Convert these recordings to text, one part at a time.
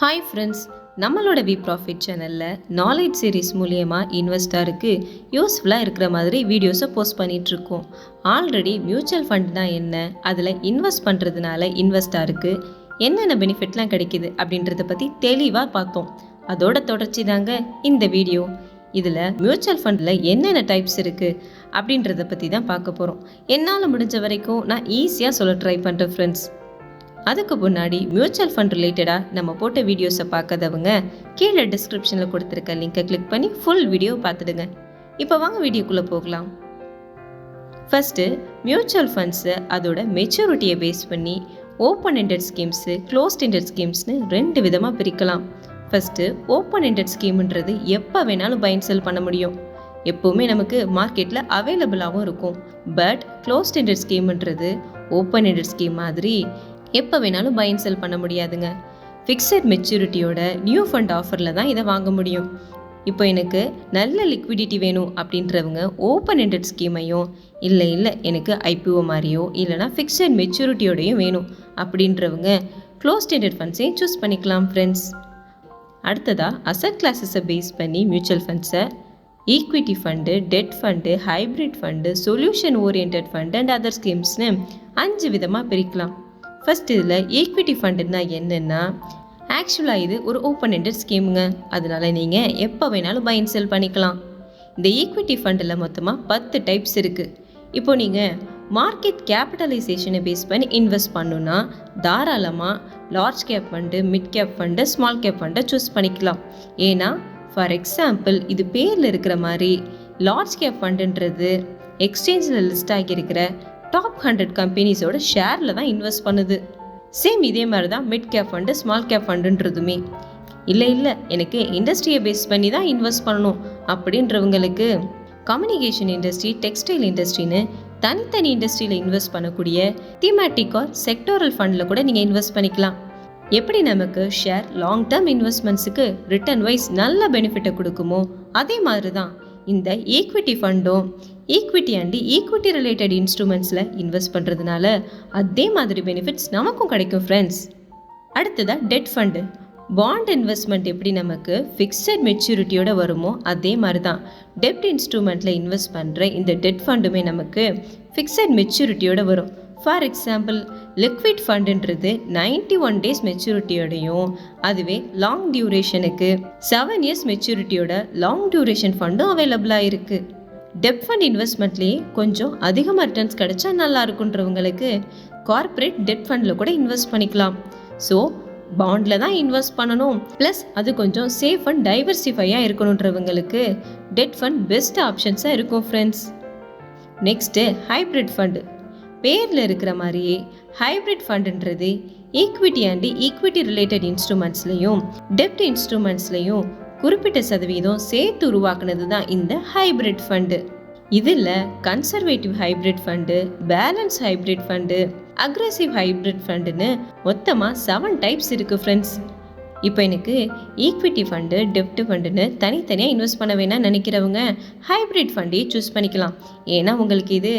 Hi friends நம்மளோட V profit சேனலில் knowledge series மூலியமாக இன்வெஸ்டருக்கு யூஸ்ஃபுல்லாக இருக்கிற மாதிரி வீடியோஸை போஸ்ட் பண்ணிகிட்ருக்கோம் ஆல்ரெடி மியூச்சுவல் ஃபண்ட்னா என்ன? அதில் இன்வெஸ்ட் பண்ணுறதுனால இன்வெஸ்டருக்கு என்னென்ன பெனிஃபிட்லாம் கிடைக்குது அப்படின்றத பற்றி தெளிவாக பார்த்தோம். அதோட தொடர்ச்சி தாங்க இந்த வீடியோ இதில் மியூச்சுவல் ஃபண்டில் என்னென்ன டைப்ஸ் இருக்குது அப்படின்றத பற்றி தான் பார்க்க போகிறோம் என்னால் முடிஞ்ச வரைக்கும் நான் ஈஸியாக சொல்ல ட்ரை பண்ணுறேன் ஃப்ரெண்ட்ஸ் அதுக்கு முன்னாடி மியூச்சுவல் ஃபண்ட் ரிலேட்டடாக நம்ம போட்ட வீடியோஸை பார்க்காதவங்க கீழே டிஸ்கிரிப்ஷனில் கொடுத்துருக்க லிங்கை கிளிக் பண்ணி ஃபுல் வீடியோ பார்த்துடுங்க. இப்போ வாங்க வீடியோக்குள்ளே போகலாம். ஃபஸ்ட்டு மியூச்சுவல் ஃபண்ட்ஸு அதோட மெச்சூரிட்டியை பேஸ் பண்ணி open ended schemes closed ended ஸ்கீம்ஸ்னு ரெண்டு விதமாக பிரிக்கலாம். ஃபஸ்ட்டு ஓப்பன் எண்டட் ஸ்கீம்ன்றது எப்போ வேணாலும் பயன் செல் பண்ண முடியும். எப்போவுமே நமக்கு மார்க்கெட்டில் அவைலபிளாகவும் இருக்கும். பட் க்ளோஸ்ட் எண்டட் ஸ்கீம்ன்றது ஓப்பன் எண்டட் ஸ்கீம் மாதிரி எப்போ வேணாலும் பை செல் பண்ண முடியாதுங்க. ஃபிக்ஸட் மெச்சூரிட்டியோட நியூ ஃபண்ட் ஆஃபரில் தான் இதை வாங்க முடியும். இப்போ எனக்கு நல்ல லிக்விடிட்டி வேணும் அப்படின்றவங்க ஓப்பன் எண்டட் ஸ்கீமையும் இல்லை இல்லை எனக்கு ஐபிஓ மாதிரியோ இல்லைனா ஃபிக்ஸட் மெச்சூரிட்டியோடையும் வேணும் அப்படின்றவங்க க்ளோஸ் எண்டட் ஃபண்ட்ஸையும் சூஸ் பண்ணிக்கலாம் ஃப்ரெண்ட்ஸ் அடுத்ததாக அசட் கிளாஸஸை பேஸ் பண்ணி mutual ஃபண்ட்ஸை equity fund debt fund hybrid fund solution orient fund and other ஸ்கீம்ஸ்னு அஞ்சு விதமாக பிரிக்கலாம். ஃபஸ்ட் இதில் ஈக்விட்டி ஃபண்டுன்னா என்னென்னா ஆக்சுவலாக இது ஒரு ஓப்பன் எண்டட் ஸ்கீமுங்க அதனால் நீங்கள் எப்போ வேணாலும் பை அண்ட் செல் பண்ணிக்கலாம். இந்த ஈக்விட்டி ஃபண்டில் மொத்தமாக பத்து டைப்ஸ் இருக்குது இப்போ நீங்கள் மார்க்கெட் கேபிட்டலைசேஷனை பேஸ் பண்ணி இன்வெஸ்ட் பண்ணுன்னா தாராளமாக large cap fund mid cap fund small cap ஃபண்டை சூஸ் பண்ணிக்கலாம். ஏன்னா ஃபார் எக்ஸாம்பிள் இது பேரில் இருக்கிற மாதிரி லார்ஜ் கேப் ஃபண்டுன்றது எக்ஸ்சேஞ்சில் லிஸ்ட் ஆகியிருக்கிற டாப் ஹண்ட்ரட் கம்பெனிஸோட ஷேரில் தான் இன்வெஸ்ட் பண்ணுது. சேம் இதே மாதிரி தான் mid cap fund small cap ஃபண்டுன்றதுமே இல்லை இல்லை எனக்கு இண்டஸ்ட்ரியை பேஸ் பண்ணி தான் இன்வெஸ்ட் பண்ணணும் அப்படின்றவங்களுக்கு கம்யூனிகேஷன் இண்டஸ்ட்ரி டெக்ஸ்டைல் இண்டஸ்ட்ரின்னு தனித்தனி இண்டஸ்ட்ரியில் இன்வெஸ்ட் பண்ணக்கூடிய தீமேட்டிக் ஆர் செக்டோரல் ஃபண்டில் கூட நீங்கள் இன்வெஸ்ட் பண்ணிக்கலாம். எப்படி நமக்கு ஷேர் லாங் டேர்ம் இன்வெஸ்ட்மெண்ட்ஸுக்கு ரிட்டர்ன் வைஸ் நல்ல பெனிஃபிட்டை கொடுக்குமோ அதே மாதிரி தான் இந்த ஈக்விட்டி ஃபண்டும் ஈக்விட்டி அண்டு ஈக்விட்டி ரிலேட்டட் இன்ஸ்ட்ருமெண்ட்ஸில் இன்வெஸ்ட் பண்ணுறதுனால அதே மாதிரி பெனிஃபிட்ஸ் நமக்கும் கிடைக்கும் ஃப்ரெண்ட்ஸ் அடுத்ததாக டெட் ஃபண்டு பாண்ட் இன்வெஸ்ட்மெண்ட் எப்படி நமக்கு ஃபிக்ஸட் மெச்சூரிட்டியோட வருமோ அதே மாதிரி தான் டெப்ட் இன்ஸ்ட்ருமெண்ட்டில் இன்வெஸ்ட் பண்ணுற இந்த டெட் ஃபண்டுமே நமக்கு ஃபிக்ஸட் மெச்சூரிட்டியோட வரும். ஃபார் எக்ஸாம்பிள் லிக்விட் ஃபண்டுன்றது நைன்டி ஒன் டேஸ் மெச்சூரிட்டியோடையும் அதுவே லாங் டியூரேஷனுக்கு செவன் இயர்ஸ் மெச்சூரிட்டியோட லாங் டியூரேஷன் ஃபண்டும் அவைலபிளாக இருக்குது டெப் ஃபண்ட் இன்வெஸ்ட்மெண்ட்லேயே கொஞ்சம் அதிகமாக ரிட்டர்ன்ஸ் கிடைச்சா நல்லா இருக்குன்றவங்களுக்கு கார்ப்பரேட் டெட் ஃபண்டில் கூட இன்வெஸ்ட் பண்ணிக்கலாம். ஸோ பாண்டில் தான் இன்வெஸ்ட் பண்ணணும். ப்ளஸ் அது கொஞ்சம் சேஃப் அண்ட் டைவர்சிஃபையாக இருக்கணுன்றவங்களுக்கு டெட் ஃபண்ட் பெஸ்ட் ஆப்ஷன்ஸாக இருக்கும் ஃப்ரெண்ட்ஸ் நெக்ஸ்ட்டு ஹைப்ரிட் ஃபண்டு பேரில் இருக்கிற மாதிரியே ஹைப்ரிட் ஃபண்டுன்றது ஈக்விட்டி அண்ட் ஈக்விட்டி ரிலேட்டட் இன்ஸ்ட்ருமெண்ட்ஸ்லையும் டெப்ட் இன்ஸ்ட்ருமெண்ட்ஸ்லையும் குறிப்பிட்ட சதவீதம் சேர்த்து உருவாக்குனது தான் இந்த ஹைபிரிட் ஃபண்டு இதில் conservative hybrid fund balance hybrid fund aggressive hybrid ஃபண்டுன்னு மொத்தமாக செவன் டைப்ஸ் இருக்குது ஃப்ரெண்ட்ஸ் இப்போ எனக்கு ஈக்விட்டி ஃபண்டு டெப்ட் ஃபண்டுன்னு தனித்தனியாக இன்வெஸ்ட் பண்ண வேணாம் நினைக்கிறவங்க ஹைப்ரிட் ஃபண்டையே சூஸ் பண்ணிக்கலாம். ஏன்னா உங்களுக்கு இது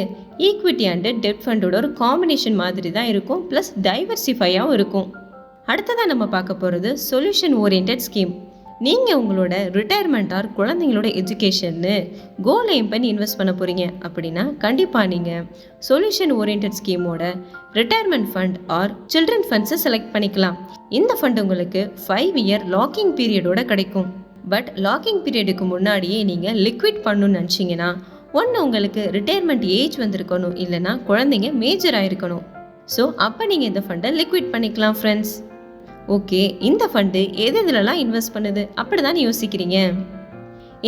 ஈக்விட்டி அண்டு டெப்ட் ஃபண்டோட ஒரு காம்பினேஷன் மாதிரி தான் இருக்கும் ப்ளஸ் டைவர்சிஃபையாகவும் இருக்கும். அடுத்ததாக நம்ம பார்க்க போகிறது சொல்யூஷன் ஓரியன்ட் ஸ்கீம் நீங்கள் உங்களோட ரிட்டையர்மெண்ட் ஆர் குழந்தைங்களோட எஜுகேஷன்னு கோல் எய்ம் பண்ணி இன்வெஸ்ட் பண்ண போகிறீங்க அப்படின்னா கண்டிப்பாக நீங்கள் சொல்யூஷன் ஓரியன்ட் ஸ்கீமோட ரிட்டையர்மெண்ட் ஃபண்ட் ஆர் சில்ட்ரன் ஃபண்ட்ஸை செலக்ட் பண்ணிக்கலாம். இந்த ஃபண்ட் உங்களுக்கு ஃபைவ் இயர் லாக்கிங் பீரியடோட கிடைக்கும். பட் லாக்கிங் பீரியடுக்கு முன்னாடியே நீங்கள் லிக்விட் பண்ணணும்னு நினச்சிங்கன்னா ஒன்று உங்களுக்கு ரிட்டையர்மெண்ட் ஏஜ் வந்திருக்கணும் இல்லைனா குழந்தைங்க மேஜர் ஆகிருக்கணும் ஸோ அப்போ நீங்கள் இந்த ஃபண்டை லிக்விட் பண்ணிக்கலாம் ஃப்ரெண்ட்ஸ் ஓகே இந்த ஃபண்டு எது எதுலலாம் இன்வெஸ்ட் பண்ணுது? அப்படி தான் யோசிக்கிறீங்க.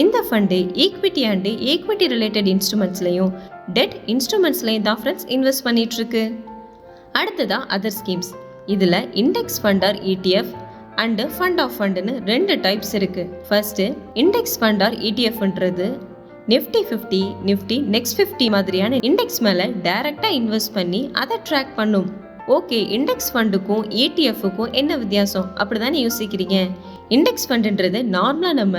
இந்த fund equity and equity related இன்ஸ்ட்ருமெண்ட்ஸ்லையும் debt இன்ஸ்ட்ருமெண்ட்ஸ்லையும் தான் ஃப்ரெண்ட்ஸ் இன்வெஸ்ட் பண்ணிகிட்ருக்கு அடுத்ததாக அதர் ஸ்கீம்ஸ் இதில் index fund or ETF and fund of ஃபண்டுன்னு ரெண்டு டைப்ஸ் இருக்குது first index fund or இடிஎஃப்ன்றது Nifty fifty Nifty next fifty மாதிரியான இண்டெக்ஸ் மேலே டைரெக்டாக இன்வெஸ்ட் பண்ணி அதை ட்ராக் பண்ணும். ஓகே இண்டெக்ஸ் ஃபண்டுக்கும் ஏடிஎஃப்க்கும் என்ன வித்தியாசம்? அப்படி தானே யோசிக்கிறீங்க இண்டெக்ஸ் ஃபண்டுன்றது நார்மலாக நம்ம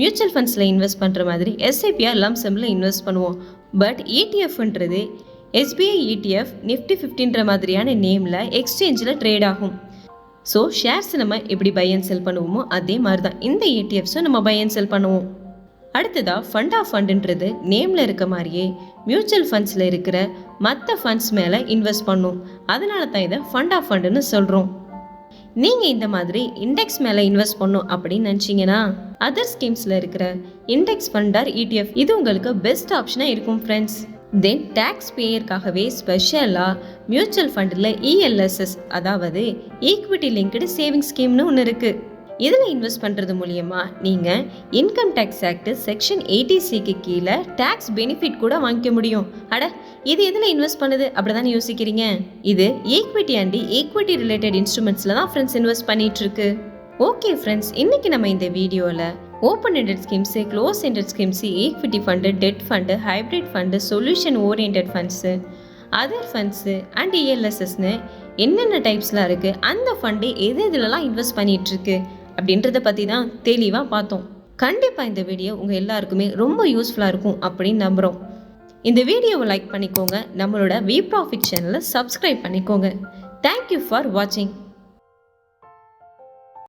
மியூச்சுவல் ஃபண்ட்ஸில் இன்வெஸ்ட் பண்ணுற மாதிரி எஸ்ஐபிஆர் லம்சமில் இன்வெஸ்ட் பண்ணுவோம். பட் ஏடிஎஃப்ன்றது எஸ்பிஐ இடிஎஃப் நிஃப்டி ஃபிஃப்டின்ற மாதிரியான நேமில் எக்ஸ்சேஞ்சில் ட்ரேட் ஆகும். ஸோ ஷேர்ஸ் நம்ம எப்படி பை அண்ட் செல் பண்ணுவோமோ அதே மாதிரி தான் இந்த ஏடிஎஃப்ஸும் நம்ம பை அண்ட் செல் பண்ணுவோம். அடுத்ததாக ஃபண்ட் ஆஃப் ஃபண்டுன்றது நேமில் இருக்க மாதிரியே மியூச்சுவல் ஃபண்ட்ஸில் இருக்கிற மற்ற ஃபண்ட்ஸ் மேலே இன்வெஸ்ட் பண்ணும். அதனால தான் இதை ஃபண்ட் ஆஃப் ஃபண்டுன்னு சொல்கிறோம் நீங்கள் இந்த மாதிரி இண்டெக்ஸ் மேலே இன்வெஸ்ட் பண்ணும் அப்படின்னு நினச்சிங்கன்னா அதர் ஸ்கீம்ஸில் இருக்கிற இண்டெக்ஸ் ஃபண்ட் ஆர் இடிஎஃப் இது உங்களுக்கு பெஸ்ட் ஆப்ஷனாக இருக்கும் ஃப்ரெண்ட்ஸ் தென் டேக்ஸ் பேயருக்காகவே ஸ்பெஷலாக மியூச்சுவல் ஃபண்டில் இஎல்எஸ்எஸ் அதாவது ஈக்விட்டி லிங்க்டு சேவிங்ஸ் ஸ்கீம்னு ஒன்று இருக்குது இதில் இன்வெஸ்ட் பண்ணுறது மூலயமா நீங்கள் income tax act section eighty சிக்கு கீழே டேக்ஸ் பெனிஃபிட் கூட வாங்கிக்க முடியும். அட இது எதில் இன்வெஸ்ட் பண்ணுது? அப்படி தானே யோசிக்கிறீங்க? இது ஈக்விட்டி அண்ட் ஈக்விட்டி ரிலேட்டட் இன்ஸ்ட்ருமெண்ட்ஸில் தான் ஃப்ரெண்ட்ஸ் இன்வெஸ்ட் பண்ணிகிட்ருக்கு ஓகே ஃப்ரெண்ட்ஸ் இன்றைக்கி நம்ம இந்த வீடியோவில் open ended schemes close ended schemes equity fund debt fund hybrid fund solution orient funds other funds and இஎல்எஸ்எஸ்னு என்னென்ன டைப்ஸ்லாம் இருக்குது அந்த ஃபண்டு எது எதுலலாம் இன்வெஸ்ட் பண்ணிகிட்ருக்கு இருக்கு அப்படின்றத பற்றி தான் தெளிவாக பார்த்தோம். கண்டிப்பாக இந்த வீடியோ உங்கள் எல்லாருக்குமே ரொம்ப யூஸ்ஃபுல்லாக இருக்கும் அப்படின்னு நம்புகிறோம் இந்த வீடியோவை லைக் பண்ணிக்கோங்க. நம்மளோட வி ப்ராஃபிட் சேனலை சப்ஸ்கிரைப் பண்ணிக்கோங்க. தேங்க்யூ ஃபார் வாட்சிங்